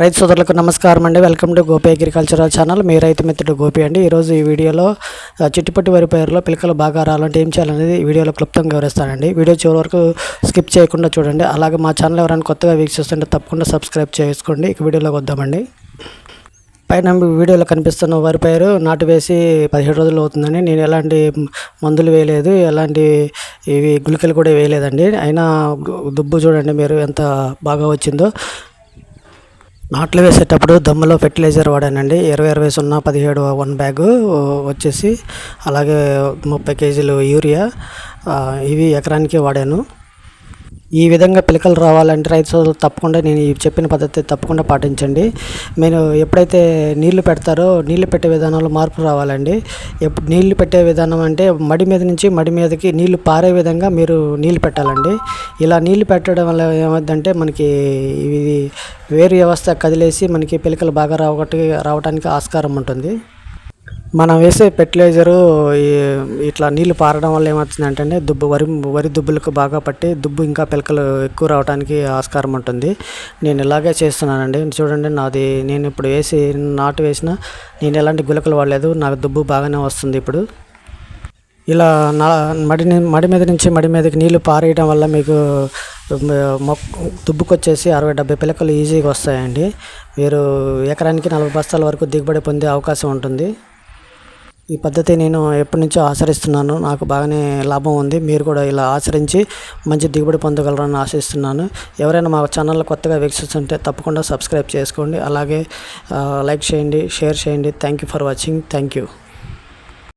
రైతు సోదరులకు నమస్కారం అండి. Welcome to Gopi agricultural channel. మీ రైతు మిత్రుడు గోపి అండి. ఈరోజు ఈ వీడియోలో చిట్టుపట్టి వరి పైరులో పిలకలు బాగా రావాలంటే ఏం చేయాలనేది ఈ వీడియోలో క్లుప్తంగా వివరిస్తానండి. వీడియో చివరి వరకు స్కిప్ చేయకుండా చూడండి. అలాగే మా ఛానల్ ఎవరైనా కొత్తగా వీక్షిస్తుంటే తప్పకుండా సబ్స్క్రైబ్ చేసుకోండి. ఇక వీడియోలోకి వద్దామండి. పైన వీడియోలో కనిపిస్తున్న వరి పైరు నాటు వేసి పదిహేడు రోజులు అవుతుందని నేను ఎలాంటి మందులు వేయలేదు. ఎలాంటి ఇవి గుళికలు కూడా వేయలేదండి. అయినా దుబ్బు చూడండి మీరు ఎంత బాగా వచ్చిందో. నాట్లు వేసేటప్పుడు దమ్ములో ఫెర్టిలైజర్ వాడానండి. ఇరవై ఇరవై సున్నా పదిహేడు వన్ బ్యాగ్ వచ్చేసి అలాగే ముప్పై కేజీలు యూరియా ఇవి ఎకరానికి వాడాను. ఈ విధంగా పిలకలు రావాలంటే రైతు సోదరులు తప్పకుండా నేను చెప్పిన పద్ధతి తప్పకుండా పాటించండి. మీరు ఎప్పుడైతే నీళ్ళు పెడతారో నీళ్ళు పెట్టే విధానంలో మార్పు రావాలండి. ఎప్పుడు నీళ్ళు పెట్టే విధానం అంటే మడి మీద నుంచి మడి మీదకి నీళ్ళు పారే విధంగా మీరు నీళ్ళు పెట్టాలండి. ఇలా నీళ్ళు పెట్టడం వల్ల ఏమవుతుందంటే మనకి ఇది వేరు వ్యవస్థ కదిలేసి మనకి పిలకలు బాగా రావటానికి రావడానికి ఆస్కారం ఉంటుంది. మనం వేసే ఫెర్టిలైజరు ఈ- ఇట్లా నీళ్ళు పారడం వల్ల ఏమవుతుందంటే దుబ్బు వరి వరి దుబ్బులకు బాగా పట్టి దుబ్బు ఇంకా పిలకలు ఎక్కువ రావడానికి ఆస్కారం ఉంటుంది. నేను ఇలాగే చేస్తున్నానండి. చూడండి నాది నేను ఇప్పుడు వేసి నాటు వేసిన నేను ఎలాంటి గులకలు వాడలేదు. నాకు దుబ్బు బాగానే వస్తుంది ఇప్పుడు. ఇలా నా మడి ని- మడి మీద నుంచి మడి మీదకి నీళ్ళు పారేయడం వల్ల మీకు మొక్క దుబ్బుకొచ్చేసి అరవై డెబ్బై పిలకలు ఈజీగా వస్తాయండి. మీరు ఎకరానికి నలభై బస్తాల వరకు దిగుబడి పొందే అవకాశం ఉంటుంది. ఈ పద్ధతి నేను ఎప్పటి నుంచో ఆచరిస్తున్నాను. నాకు బాగానే లాభం ఉంది. మీరు కూడా ఇలా ఆచరించి మంచి దిగుబడి పొందగలరని ఆశిస్తున్నాను. ఎవరైనా మా ఛానల్ కొత్తగా వీక్షిస్తుంటే తప్పకుండా సబ్స్క్రైబ్ చేసుకోండి. అలాగే లైక్ చేయండి షేర్ చేయండి. Thank you for watching. Thank you